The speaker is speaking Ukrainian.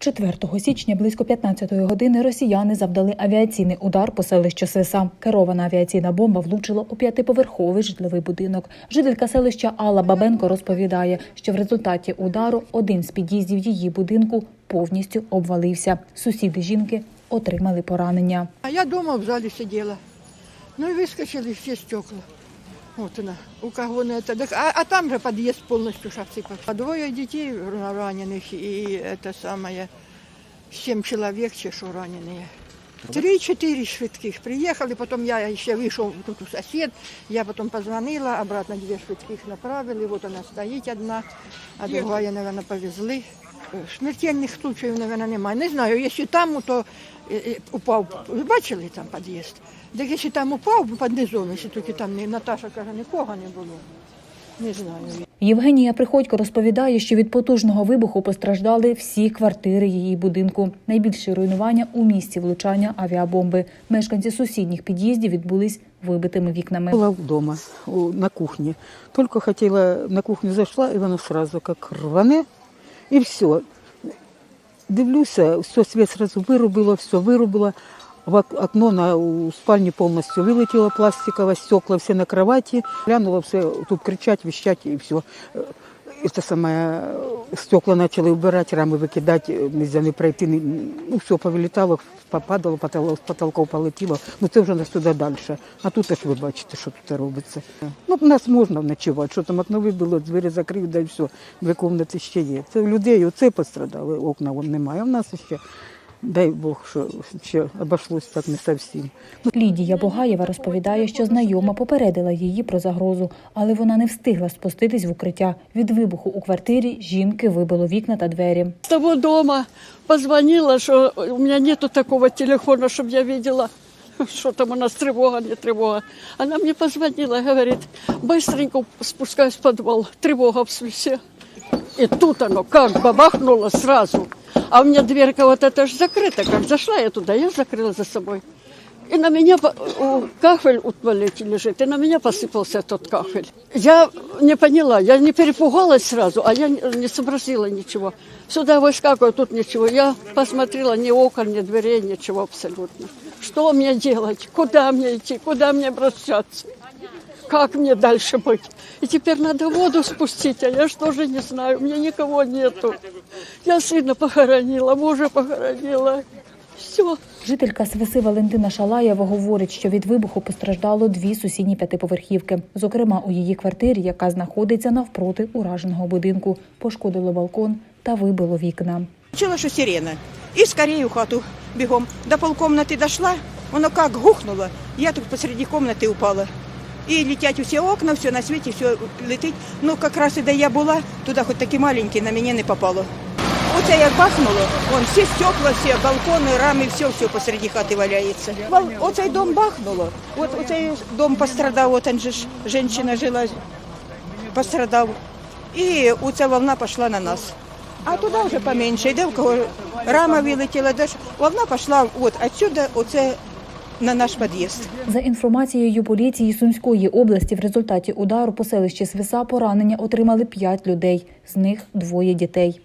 4 січня близько 15-ї години росіяни завдали авіаційний удар по селищу Свиса. Керована авіаційна бомба влучила у п'ятиповерховий житловий будинок. Жителька селища Алла Бабенко розповідає, що в результаті удару один з під'їздів її будинку повністю обвалився. Сусіди жінки отримали поранення. А я дома в зале сидела. Ну и выскочили все стекла. Вот она, у кого на это. так- А, а там же подъезд полностью шахсыпал. А двое детей раненых и это самое, семь человек чешу раненые. Три-четыре швидких приехали, потом я еще вышел, тут у сосед, я потом позвонила, обратно две швидких направили, вот она стоит одна, а другая, наверное, повезли. Смертельних случаїв, наверное, немає. Не знаю, якщо там, то е, е, упав, ви бачили там під'їзд? Так якщо там упав під низом, якщо тільки там не, Наташа каже, нікого не було. Не знаю. Євгенія Приходько розповідає, що від потужного вибуху постраждали всі квартири її будинку. Найбільше руйнування у місці влучання авіабомби. Мешканці сусідніх під'їздів відбулись вибитими вікнами. Была дома, у- на кухне. Только хотела, на кухню зашла, и воно сразу как рване, и все. Дивлюся, все, свет сразу вырубило, все вырубило. В ок- окно на у спальне полностью вылетело пластиковое, стекла все на кровати. Глянула все, тут кричать, вещать и все. Это самое, стекла начали убирать, рамы выкидать, э, нельзя не пройти, не- ну все повилітало, попадало, потолок, з потолков полетіло. Ну це вже нас туди далі. А тут аж ви бачите, що тут робиться. Ну, в нас можна ночувати, що там окно вибило, двері закрив, да і все. Дві кімнати ще є. Це у людей оце пострадали, окна вон немає. А в нас ще, дай Бог, що ще обошлось так не зовсім. Лідія Богаєва розповідає, що знайома попередила її про загрозу, але вона не встигла спуститись в укриття. Від вибуху у квартирі жінки вибило вікна та двері. С того дома позвонила, что у меня нету такого телефона, чтобы я видела, что там у нас тревога, не тревога. Она мне позвонила, говорит, быстренько спускаюсь в подвал, тревога в свесе И тут оно как бабахнуло сразу. А у меня дверка вот эта же закрыта, как зашла я туда, я закрыла за собой. И на меня по- у- кафель у туалете лежит, и на меня посыпался тот кафель. Я не поняла, я не перепугалась сразу, а я не не сообразила ничего. Сюда выскакиваю, тут ничего. Я посмотрела, ни окон, ни дверей, ничего абсолютно. Что мне делать? Куда мне идти? Куда мне обращаться? Как мне дальше быть? И теперь надо воду спустить, а я что же не знаю, у меня никого нету. Я сына похоронила, мужа похоронила. Все. Жителька Свиси Валентина Шалаєва говорить, що від вибуху постраждало дві сусідні п'ятиповерхівки. Зокрема, у її квартирі, яка знаходиться навпроти ураженого будинку, пошкодило балкон та вибило вікна. Чула, що сирена. І скорее в хату бігом. До полкомнати дошла, воно як гухнуло. Я тут посреди комнати упала. І летять усі окна, все на світі, все летить. Ну, якраз і де я була, туди хоч такі маленькі, на мене не попало. Оце як бахнуло, вон всі стекла, всі балкони, рами, все, все посреди хати валяється. Вал- Оцей дом бахнуло. От оцей дом пострадав, от он же ж жінка жила, пострадав. І оця волна пішла на нас. А туди вже поменше, йде, в кого рама вилетіла, де ж волна пішла от отсюда, оце на наш під'їзд. За інформацією поліції Сумської області, в результаті удару по селищі Свиса поранення отримали п'ять людей, з них двоє дітей.